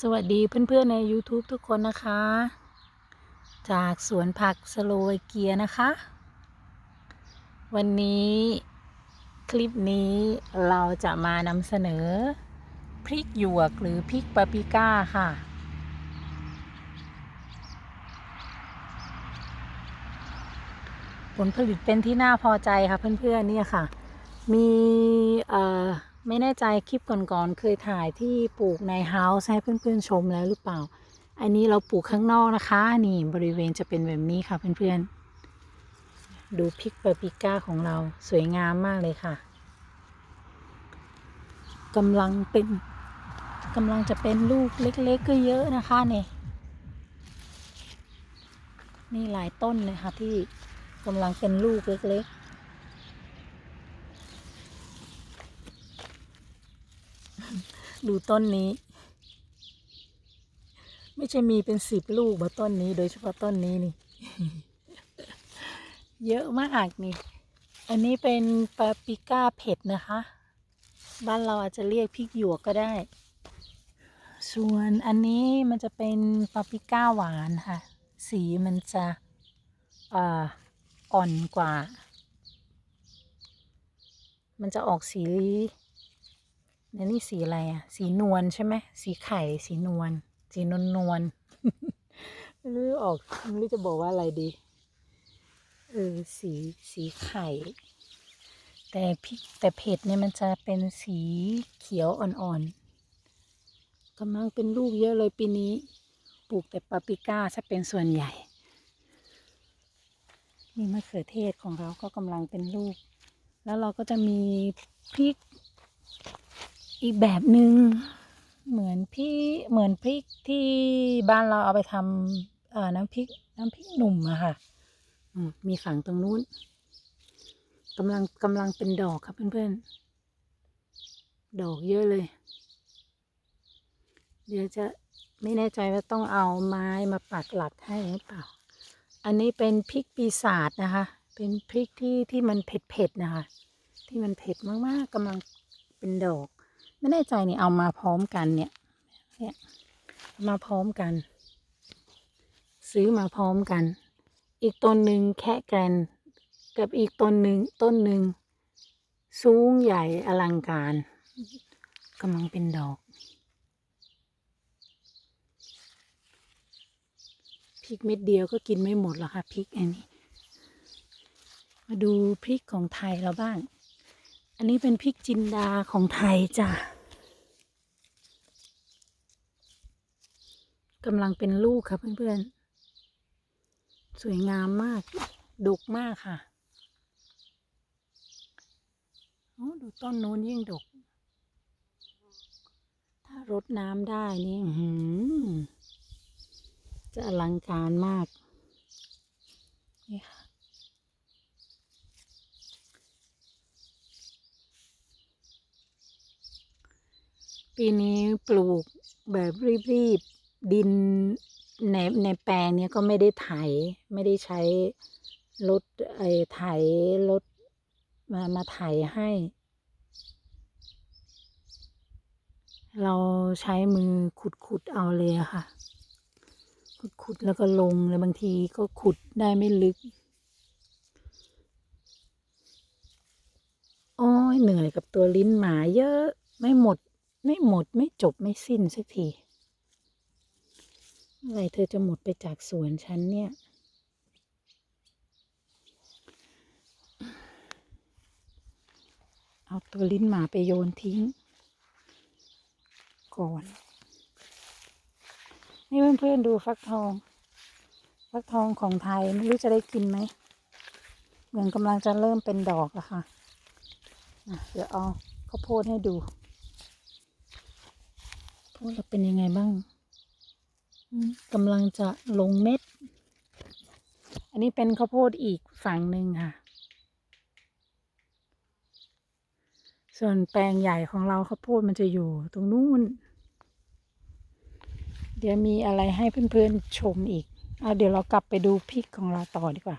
สวัสดีเพื่อนๆใน YouTube ทุกคนนะคะ จากสวนผักสโลวาเกียนะคะ วันนี้คลิปนี้เราจะมานำเสนอ พริกหยวกหรือพริกปาปริก้าค่ะ ผลผลิตเป็นที่น่าพอใจค่ะเพื่อนๆเนี่ยค่ะ มีเอ่อ ไม่แน่ใจคลิปก่อนๆเคยถ่ายที่ปลูกในเฮาส์ให้เพื่อนๆชมแล้วหรือเปล่า อันนี้เราปลูกข้างนอกนะคะ นี่บริเวณจะเป็นแบบนี้ค่ะเพื่อนๆ ดูพริกปาปริก้าของเราสวยงามมากเลยค่ะกำลังเป็นกำลังจะเป็นลูกเล็กๆก็เยอะนะคะเนี่ยนี่หลายต้นเลยค่ะที่กำลังเป็นลูกเล็กๆ ดูต้นนี้ ไม่ใช่มีเป็นสิบลูกมาต้นนี้ โดยเฉพาะต้นนี้นี่ เยอะมากนี่ อันนี้เป็นปาปริก้าเผ็ดนะคะ บ้านเราอาจจะเรียกพริกหยวกก็ได้ ส่วนอันนี้มันจะเป็นปาปริก้าหวานค่ะ สีมันจะอ่อ่อนกว่า มันจะออกสี นี่นี่สีอะไรอะ สีนวลใช่ไหมสีไข่สีนวลสีนวลนวลไม่รู้ออกไม่รู้จะบอกว่าอะไรดีเออสีสีไข่ แต่พริกแต่เผ็ดเนี่ยมันจะเป็นสีเขียวอ่อนๆกำลังเป็นลูกเยอะเลยปีนี้ ปลูกแต่ปาปริก้าจะเป็นส่วนใหญ่นี่มะเขือเทศของเราก็กำลังเป็นลูก แล้วเราก็จะมีพริก อีกแบบหนึง่งเหมือนพี่เหมือนพริกที่บ้านเราเอาไปทำเอ่อน้ำพริกน้ำพริกหนุ่มอะค่ะมมีฝั่งตรงนู้นกำลังกำลังเป็นดอกครับเพื่อนๆ ดอกเยอะเลย เดี๋ยวจะไม่แน่ใจว่าต้องเอาไม้มาปักหลักให้หรือเปล่า อันนี้เป็นพริกปีศาจนะคะ เป็นพริกที่ที่มันเผ็ดๆนะคะ ที่มันเผ็ดมากๆกำลังเป็นดอก ไม่แน่ใจนี่เอามาพร้อมกันเนี่ยเนี่ยมาพร้อมกัน ซื้อมาพร้อมกัน อีกต้นหนึ่งแค่แกรนกับอีกต้นหนึ่งต้นหนึ่งสูงใหญ่อลังการกำลังเป็นดอกพริกเม็ดเดียวก็กินไม่หมดหรอกค่ะพริกอันนี้ มาดูพริกของไทยเราบ้าง อันนี้เป็นพริกจินดาของไทยจ้ะ กำลังเป็นลูกค่ะเพื่อนๆ สวยงามมาก ดุกมากค่ะโอ้ดูต้นนู้นยิ่งดก ถ้ารดน้ำได้นี่หือจะอลังการมาก นี่ค่ะ ปีนี้ปลูกแบบรีบๆ ดินในในแปลงเนี้ยก็ไม่ได้ไถไม่ได้ใช้รถไอ้ไถรถมามาไถให้ เราใช้มือขุดๆเอาเลยค่ะ ขุดๆแล้วก็ลงแล้วบางทีก็ขุดได้ไม่ลึกโอ้ยเหนื่อยกับตัวลิ้นหมาเยอะไม่หมด ไม่หมดไม่จบไม่สิ้นสักที เมื่อไหรเธอจะหมดไปจากสวนฉันเนี่ย เอาตัวลิ้นหมาไปโยนทิ้ง ก่อน นี่เพื่อนๆดูฟักทอง ฟักทองของไทยไม่รู้จะได้กินไหมเหมือนกำลังจะเริ่มเป็นดอกแล้วค่ะ เดี๋ยวเอาข้าวโพดให้ดู โพดเราเป็นยังไงบ้าง กำลังจะลงเม็ด อันนี้เป็นข้าวโพดอีกฝั่งหนึ่งค่ะ ส่วนแปลงใหญ่ของเราข้าวโพดมันจะอยู่ตรงนู้น เดี๋ยวมีอะไรให้เพื่อนๆชมอีกเอาเดี๋ยวเรากลับไปดูพริกของเราต่อดีกว่า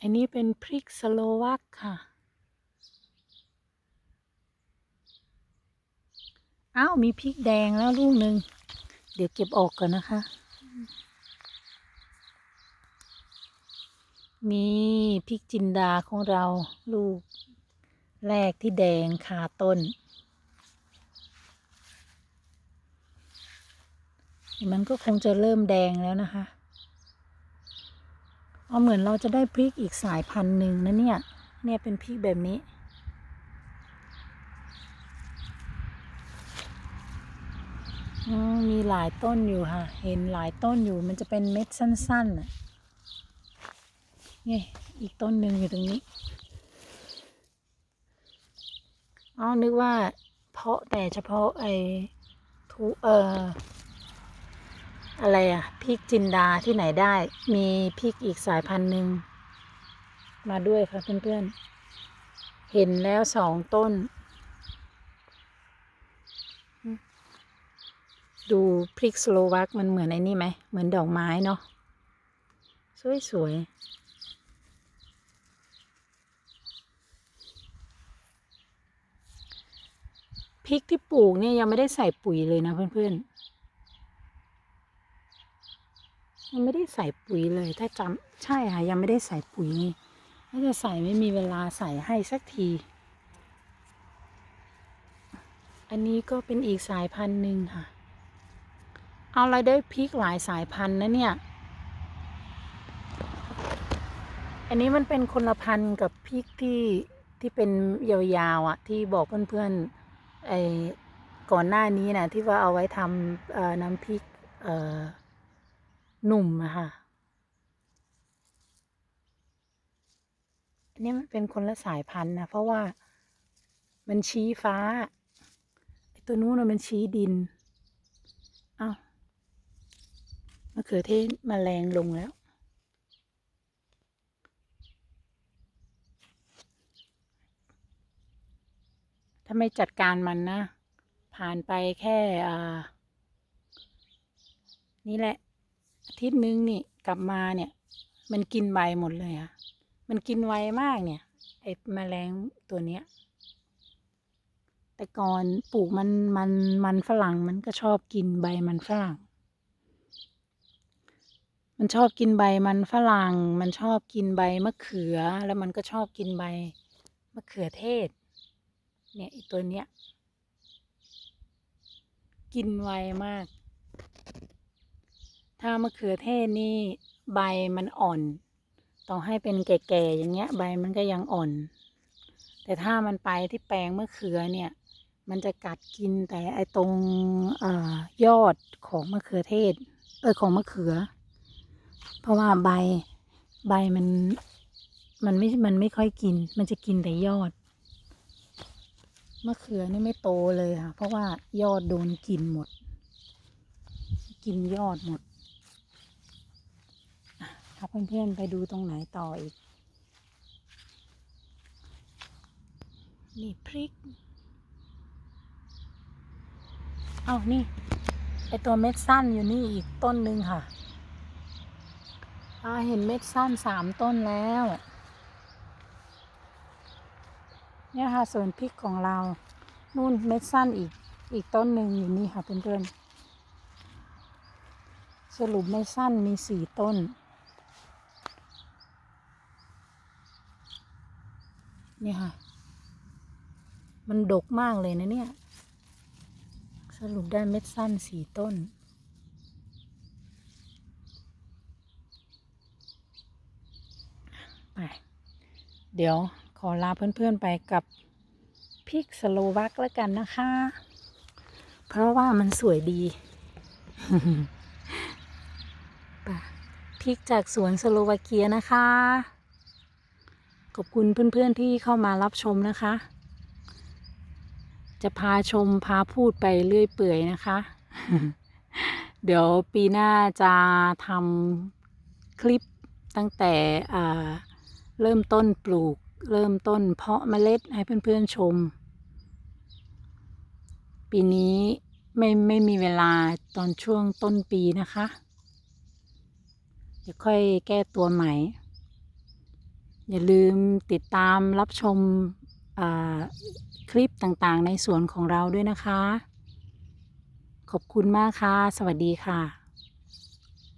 อันนี้เป็นพริกสโลวักค่ะ อ้าวมีพริกแดงแล้วลูกหนึ่งเดี๋ยวเก็บออกก่อนนะคะ มีพริกจินดาของเราลูกแรกที่แดงคาต้น มันก็คงจะเริ่มแดงแล้วนะคะเอาเหมือนเราจะได้พริกอีกสายพันธุ์หนึ่งนะเนี่ย เนี่ยเป็นพริกแบบนี้ มีหลายต้นอยู่ค่ะ เห็นหลายต้นอยู่ มันจะเป็นเม็ดสั้นๆน่ะนี่อีกต้นหนึ่งอยู่ตรงนี้อ๋อนึกว่า เพาะแต่เฉพาะไอ้ทุเอ่ออะไรอะพริกจินดาที่ไหนได้ มีพริกอีกสายพันธุ์หนึ่งมาด้วยค่ะเพื่อนๆเห็นแล้วสองต้น ดูพริกสโลวักมันเหมือนไอ้นี่ไหม เหมือนดอกไม้เนาะ สวยๆพริกที่ปลูกเนี่ยยังไม่ได้ใส่ปุ๋ยเลยนะเพื่อนๆ ยังไม่ได้ใส่ปุ๋ยเลย ถ้าจำใช่ค่ะยังไม่ได้ใส่ปุ๋ยนี่าจะใส่ไม่มีเวลาใส่ให้สักที อันนี้ก็เป็นอีกสายพันธุ์หนึ่งค่ะ เอาเรได้พริกหลายสายพันธุ์นะเนี่ย อันนี้มันเป็นคนละพันธุ์กับพริกที่ที่เป็นยาวๆอะที่บอกเพื่อนๆไอ้ก่อนหน้านี้นะที่ว่าเอาไว้ทำน้ำพริกหนุ่มอะค่ะอันนี้มันเป็นคนละสายพันธุ์นะเพราะว่ามันชี้ฟ้าตัวนู้นนะมันชี้ดิน อ้าว มะเขือเทศมแมลงลงแล้ว ถ้าไม่จัดการมันนะ ผ่านไปแค่อ่านี่แหละอาทิตย์นึงนี่กลับมาเนี่ย มันกินใบหมดเลยอะมันกินไวมากเนี่ย ไอ้แมลงตัวเนี้ย แต่ก่อนปลูกมันมันมันฝรั่งมันก็ชอบกินใบมันฝรั่ง มันชอบกินใบมันฝรั่ง มันชอบกินใบมะเขือ แล้วมันก็ชอบกินใบมะเขือเทศ เนี่ยไอตัวเนี้ย กินไวมาก ถ้ามะเขือเทศนี่ใบมันอ่อนต้องให้เป็นแก่ๆอย่างเงี้ย ใบมันก็ยังอ่อน แต่ถ้ามันไปที่แปลงมะเขือเนี่ย มันจะกัดกินแต่ไอตรงอยอดของมะเขือเทศ เออของมะเขือ เพราะว่าใบใบมันมันไม่มันไม่ค่อยกิน มันจะกินแต่ยอดมะเขือนี่ไม่โตเลยค่ะ เพราะว่ายอดโดนกินหมด กินยอดหมดอะถ้าเพื่อนๆไปดูตรงไหนต่ออีก นี่พริก เอานี่ไอตัวเม็ดสั้นอยู่นี่อีกต้นหนึ่งค่ะ อาเห็นเม็ดสั้นสามต้นแล้ว เนี่ยค่ะส่วนพริกของเรา นู่นเม็ดสั้นอีกอีกต้นหนึ่งอยู่นี่ค่ะเพื่อนๆสรุปเม็ดสั้นมีสี่ต้น เนี่ยค่ะ มันดกมากเลยนะเนี่ย สรุปได้เม็ดสั้นสี่ต้น ไป เดี๋ยวขอลาเพื่อนๆไปกับพริกสโลวักแล้วกันนะคะ เพราะว่ามันสวยดีไปพริกจากสวนสโลวาเกียนะคะ ขอบคุณเพื่อนๆที่เข้ามารับชมนะคะ จะพาชมพาพูดไปเรื่อยเปื่อยนะคะ เดี๋ยวปีหน้าจะทำคลิปตั้งแต่อ่า เริ่มต้นปลูก เริ่มต้นเพาะเมล็ดให้เพื่อนๆชม ปีนี้ไม่ไม่มีเวลาตอนช่วงต้นปีนะคะ เดี๋ยวค่อยแก้ตัวใหม่ อย่าลืมติดตามรับชมคลิปต่างๆ ในสวนของเราด้วยนะคะ ขอบคุณมากค่ะ สวัสดีค่ะ